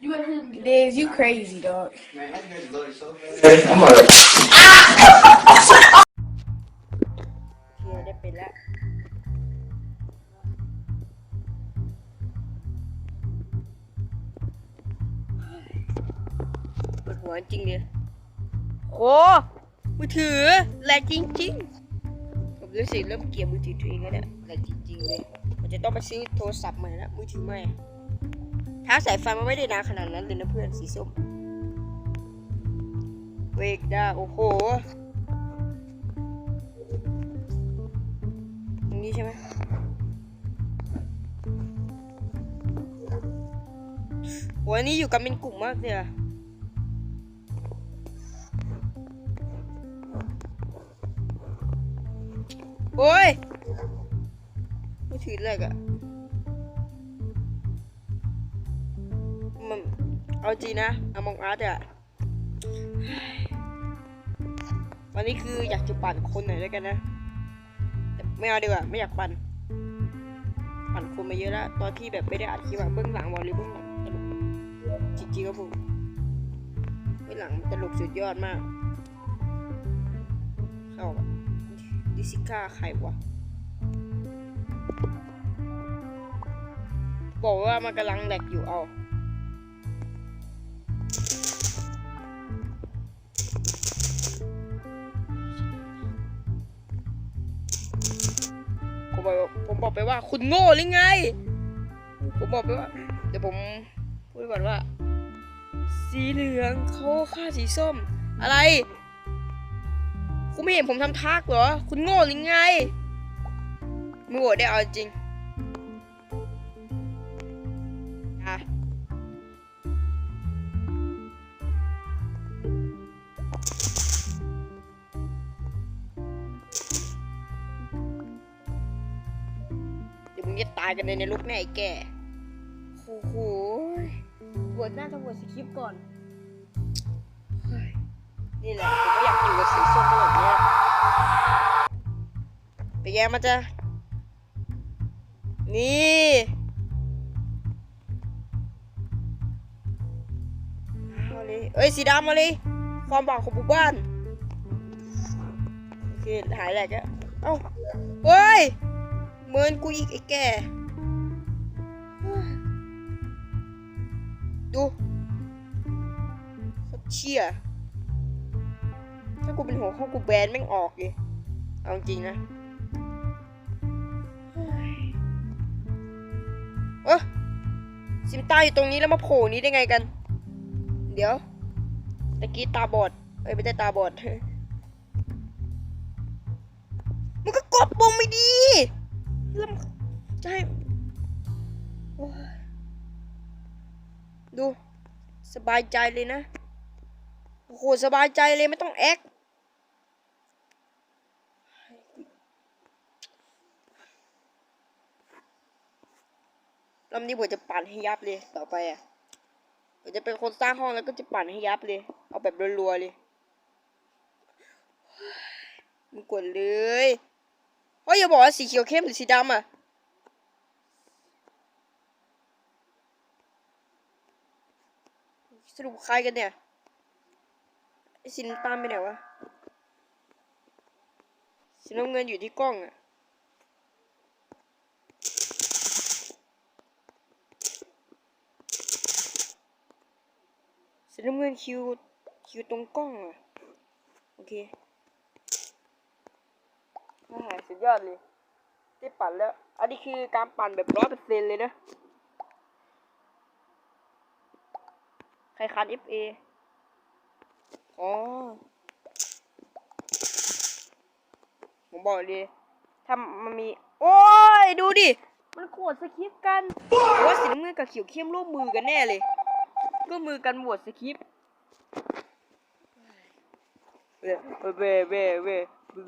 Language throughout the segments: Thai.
You better hit him. Diz, you crazy, dog. Man, that nigga loaded so fast. I'm like, เคลียร์ได้เป็นแล้ว ปวดหัวจริงเลยโอ้มือถือแรงจริงๆผมรู้สึกเริ่มเกลียดมือถือตัวเองแล้วเนี่ยแรงจริงๆเลย มันจะต้องไปซื้อโทรศัพท์ใหม่แล้วมือถือใหม่ ถ้าสายไฟมันไม่ได้นานขนาดนั้นเลยนะเพื่อนสีส้ม เวกด้าโอ้โหตรงนี้ใช่ไหมโหอันนี้อยู่กันเป็นกลุ่มมากเลยอะโอ้ยไม่ถือเลยอะ มันเอาจริงนะอมองอาร์ตอะวันนี้คืออยากจะปั่นคนหน่อยแล้วยกันนะแต่ไม่เอาดีกว่าไม่อยากปั่น ปั่นคนมาเยอะแล้วตอนที่แบบไม่ได้อัดคลิปอะเบื้องหลังบอกเลยเบื้องหลังตลกจริงๆครับผมเบื้องหลังตลกสุดยอดมากเข้าดิซิก้าใครวะบอกว่ามันกำลังแหลกอยู่เอา บอกไปว่าคุณโง่หรือไง ผมบอกไปว่า เดี๋ยวผมพูดก่อนว่า สีเหลืองเขาฆ่าสีส้ม อะไร คุณไม่เห็นผมทำทักเหรอ คุณโง่หรือไงไม่โหวตได้เอาจริง เดี๋ยวมึงจะตายกันในนรกแน่ไอ้แก่โอ้โหบวชหน้าจะบวชสคริปต์ก่อนเฮ้ยนี่แหละผมก็อยากอยู่กับสีส้มแบบเนี้ยเป็นไงมันจะนี่เอาเลยเอ้ยสีดำมาเลยความหวังของหมู่บ้าน โอเค หายแหลกแล้วเอ้าเฮ้ย เมือนกูอีกไอ้แก่ดูโคตรเชี่ยถ้ากูเป็นหัวข้อกูแบนแม่งออกเลยเอาจริงนะเฮ้ยเออซิมต้าอยู่ตรงนี้แล้วมาโผล่นี้ได้ไงกัน เดี๋ยวตะกี้ตาบอดเอ้ยไม่ได้ตาบอดมันก็กดปุ่มไม่ดี ลำจะให้ดู สบายใจเลยนะ โอ้โห สบายใจเลยไม่ต้องแอคลำนี้ผมจะปั่นให้ยับเลยต่อไปอะผมจะเป็นคนสร้างห้องแล้วก็จะปั่นให้ยับเลย เอาแบบรัวๆเลยมึงกดเลย เฮ้ยอย่าบอกว่าสีเขียวเข้มหรือสีดำอะสรุปใครกันเนี่ยไอสีน้ำตาลไปไหนวะสีน้ำเงินอยู่ที่กล้องอะสีน้ำเงินคิวคิวตรงกล้องอะโอเค หสุดยอดเลยได้ปั่นแล้ว อันนี้คือการปั่นแบบร้อยเปอร์เซ็นเลยนะ ใครคัน FA อ๋อ ผมบอกเลยถ้ามันมี โอ้ย ดูดิ มันโขดสคริปกันโอ้ยสีน้ำเงินกับเขียวเข้มร่วมมือกันแน่เลยร่วมมือกันโหวตสคริปเว้เว้เว้ เ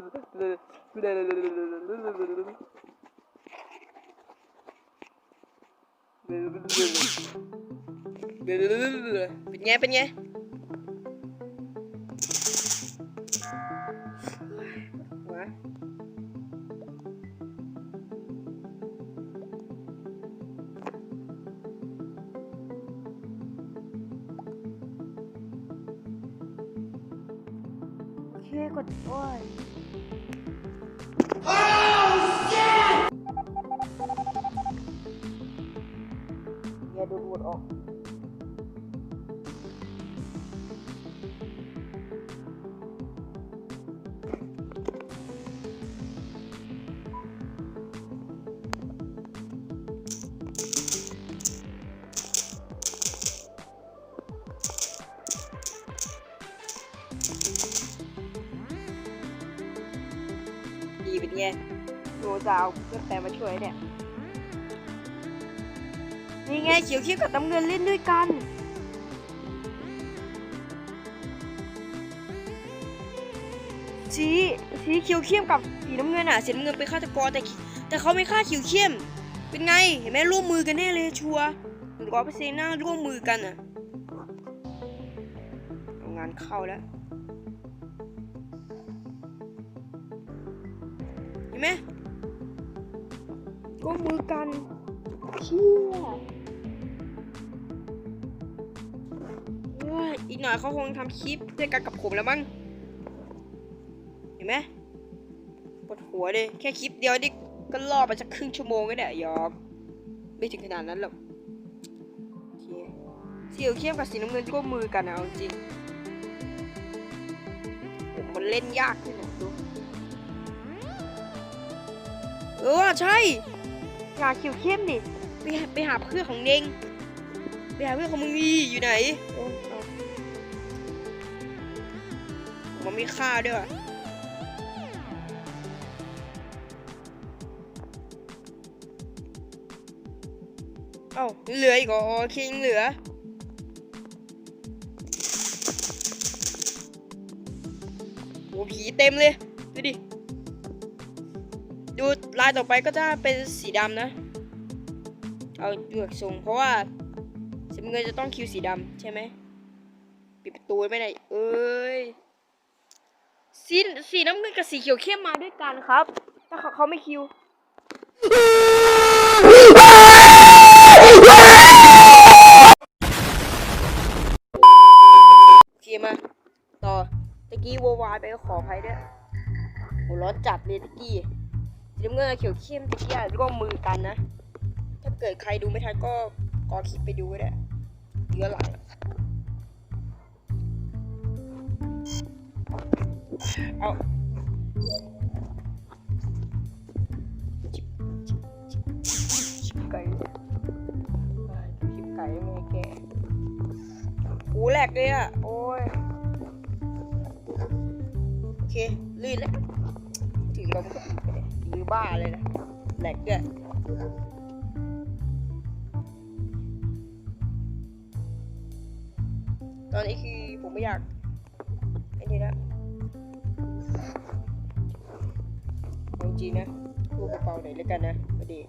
ป็นไงเป็นไงคกดโอ้ย ดีเป็นไงโรซาวเพื่อนแต่มาช่วยเนี่ย นี่ไงเขียวเขียวกับน้ำเงินเล่นด้วยกัน สีสีเขียวเข้มกับสีน้ำเงินอะสีน้ำเงินเป็นฆาตกรแต่แต่เขาไม่ฆ่าเขียวเข้มเป็นไงเห็นไหมร่วมมือกันแน่เลยชัวร์หนึ่งร้อยเปอร์เซ็นต์น่าร่วมมือกันอะงานเข้าแล้ว ไหมร่วมมือกันเชี่ยเฮ้ยอีกหน่อยเขาคงทำคลิปด้วยกันกับผมแล้วมั้งเห็นไหมปวดหัวเลยแค่คลิปเดียวนี่ก็ล่อไปสักครึ่งชั่วโมงก็ได้ยอม ไม่ถึงขนาดนั้นหรอกโอเคสีเขียวเข้มกับสีน้ำเงินร่วมมือกันนะเอาจริงโอ้มันเล่นยากขึ้นนะดู เออใช่หาเขียวเข้มดิไปหาไปหาเพื่อนของเน่งไปหาเพื่อนของมึงดีอยู่ไหนโอ้เอามันมีค่าด้วยว่ะเอ้าเหลืออีกเหรออ๋อโอเคยังเหลือโหผีเต็มเลยดูดิ ดูลายต่อไปก็จะเป็นสีดำนะ เอาเลือกทรงเพราะว่าสีเงินจะต้องคิวสีดำใช่ไหมปิดประตูไม่ได้เอ้ยสีสีน้ำเงินกับสีเขียวเข้มมาด้วยกันครับ ถ้าเขาไม่คิว เงินกับเขียวเข้มตะกี้อะร่วมมือกันนะ ถ้าเกิดใครดูไม่ทันก็กอคลิปไปดูก็ได้เยอะหลังเอาไก่ชิบไก่ไม่ให้แกหูแหลกเลยอะ โอ้ย โอเค ลื่นแล้ว ถึงเราก็ ปิดไปเลยหรือบ้าเลยนะแหลกด้วยตอนนี้คือผมไม่อยากไอ้นี่ละจริงนะพูดเบาๆหน่อยแล้วกันนะพอดี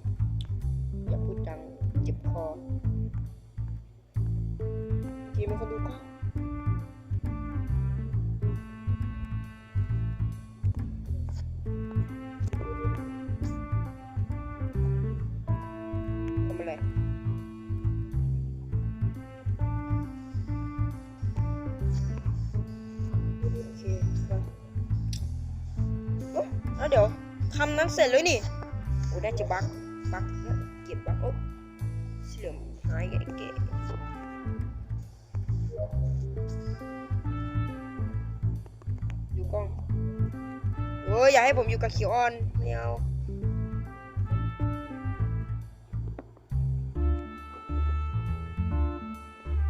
อย่าพูดดังเจ็บคอทีมันคนดูก็ท เดี๋ยวทำนั้นเสร็จเลยนี่โอ้ได้จะบักบักนะเก็บบักโอ้สีเหลืองหายไอ้เก๋ดูกล้องเอ้ยอย่าให้ผมอยู่กับเขียวอ่อนไม่เอา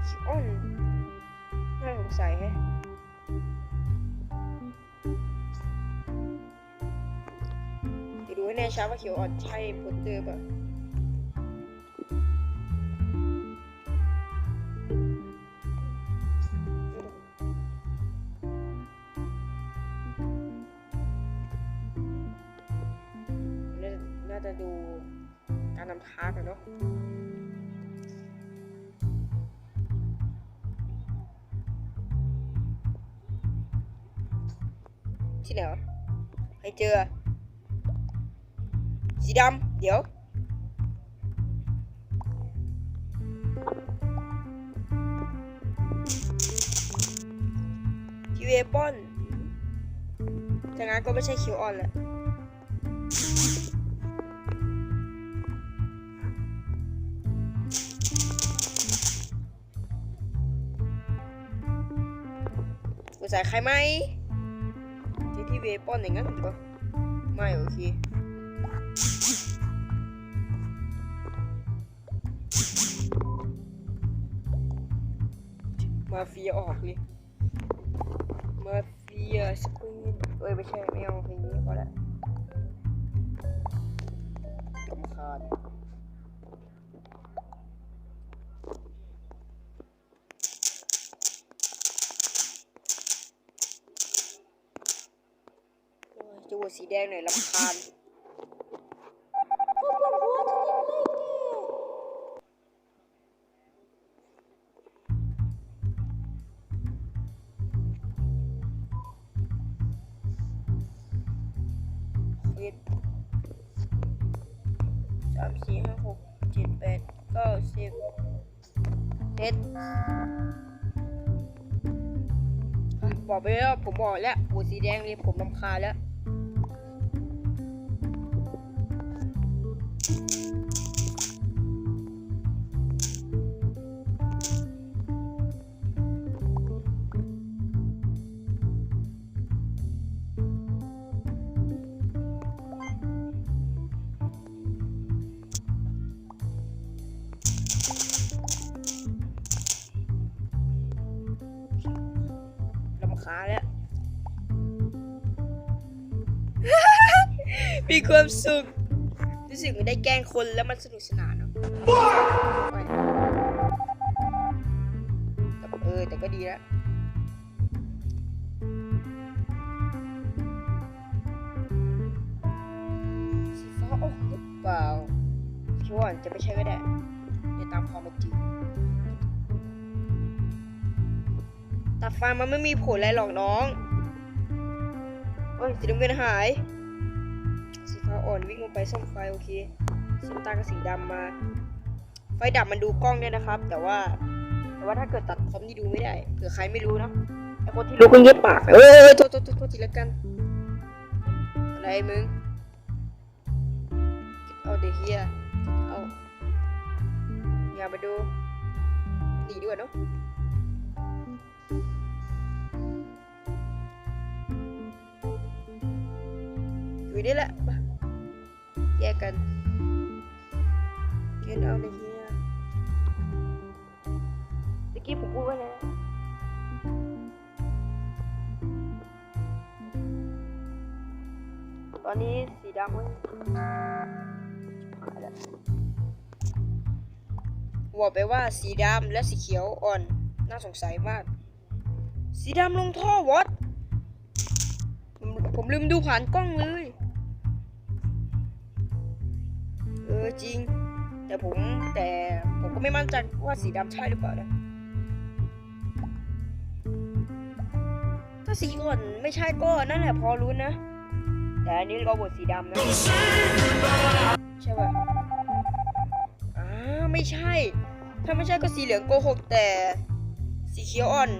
เขียวอ่อนน่าสงสัยแฮะ กูแน่ชัดว่าเขียวอ่อนใช่โปสเตอร์ป่ะน่าน่าจะดูการนำทางกันเนาะที่ไหนวะให้เจอ สีดำเดี๋ยวทีเวปอนถ้างั้นก็ไม่ใช่คิวออนแหละกูใส่ใครไหมที่ที่เวปอนอย่างนั้นเหรอไม่โอเค มาเฟียออกเลยมาเฟียสควีนเอ้ยไม่ใช่ไม่เอาเพลงนี้พอละกำคาญโอ้ยจะวัวสีแดงหน่อยลำคาญามสี่ห้าหกเจ็ดแปดเก้าสิบเจ็ดบอกไปแล้วผมบอกแล้วหัวสีแดงเลยผมลำคาแล้วาญแล้วมีความสุข รู้สึกได้แกล้งคนแล้วมันสนุกสนานเนาะแต่เออแต่ก็ดีแล้วสีฟ้าออกหรือเปล่าคิดว่าจะไม่ใช่ก็ได้เดี๋ยวตามความเป็นจริงตัดไฟมันไม่มีผลอะไรหรอกน้อง เฮ้ยสีน้ำเงินหาย อ่อนวิ่งลงไปซ่อมไฟโอเคสีน้ำตาลกับสีดำมา ไฟดับมันดูกล้องเนี่ยนะครับ แต่ว่า แต่ว่าถ้าเกิดตัดคอมนี่ดูไม่ได้เผื่อใครไม่รู้เนาะไอคนที่รู้ก็เงียบปากเออโทษโทษโทษโทษทีละกัน อะไรมึง Get out the here Get out อย่ามาดูหนีดีกว่าเนาะอยู่นี่แหละมา แยกกันเกนเอาในเฮียตะกี้ผมพูดว่าไงนะตอนนี้สีดำเว้ยหายแล้วบอกไปว่าสีดำและสีเขียวอ่อน น่าสงสัยมาก สีดำลงท่อวอตผมผมลืมดูผ่านกล้องเลย อจริง แต่ผมแต่ผมก็ไม่มั่นใจว่าสีดำใช่หรือเปล่านะถ้าสีอ่อนไม่ใช่ก็นั่นแหละพอรู้นะ แต่อันนี้เราบทสีดำนะ ใช่ป่ะอ่าไม่ใช่ ถ้าไม่ใช่ก็สีเหลืองโกหกแต่ สีเขียวอ่อน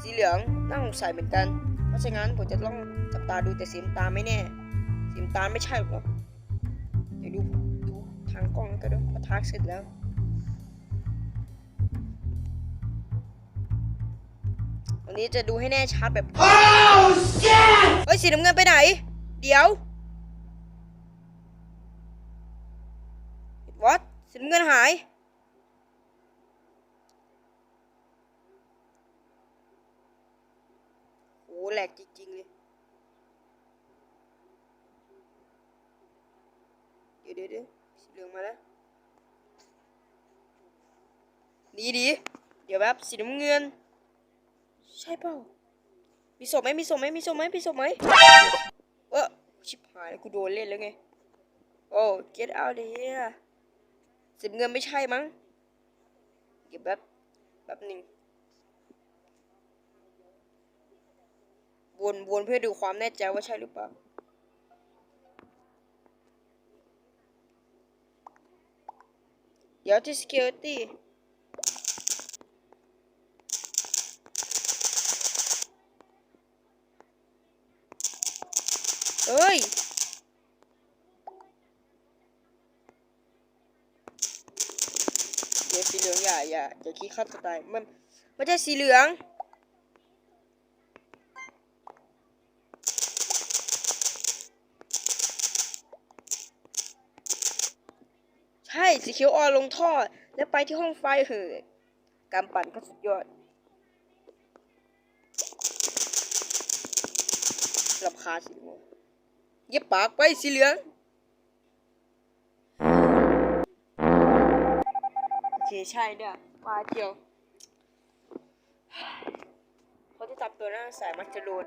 สีเหลืองน่าสงสัยเหมือนกัน เพราะฉะนั้นผมจะต้องจับตาดูแต่สีน้ำตาไม่แน่สีน้ำตาไม่ใช่หรอก งกล้องก็ได้พอทักเสร็จแล้ว วันนี้จะดูให้แน่ชัดแบบเฮ้ยสีน้ำเงินไปไหน เดี๋ยววัดสีน้ำเงินหายโอ้แหลกจริงๆเลยเดี๋ยวเดี๋ยวเดี๋ยว สีเหลืองมาแล้วดีดีเดี๋ยวแบบสีน้ำเงิน ใช่เปล่ามีศพไหมมีศพไหมมีศพไหมมีศพไหมเออชิบหายกูโดนเล่นแล้วไงโอ้ get out of here สีน้ำเงินไม่ใช่มั้งเก็บแบบแบบหนึ่งวนวนเพื่อดูความแน่ใจว่าใช่หรือเปล่า เดี๋ยวที่สกิลตี้เอ้ย เดี๋ยวสีเหลืองอย่าอย่าอย่าคิดฆ่าตัวตายมันไม่ใช่สีเหลือง สีเขียวอ่อนลงท่อ แล้วไปที่ห้องไฟเหอะการปั่นก็สุดยอดลำคาสีม่วงเย็บปากไปสีเหลืองโอเคใช่เนี่ยมาเดียวเขาจะจับตัวหน้าสายมัจจรูน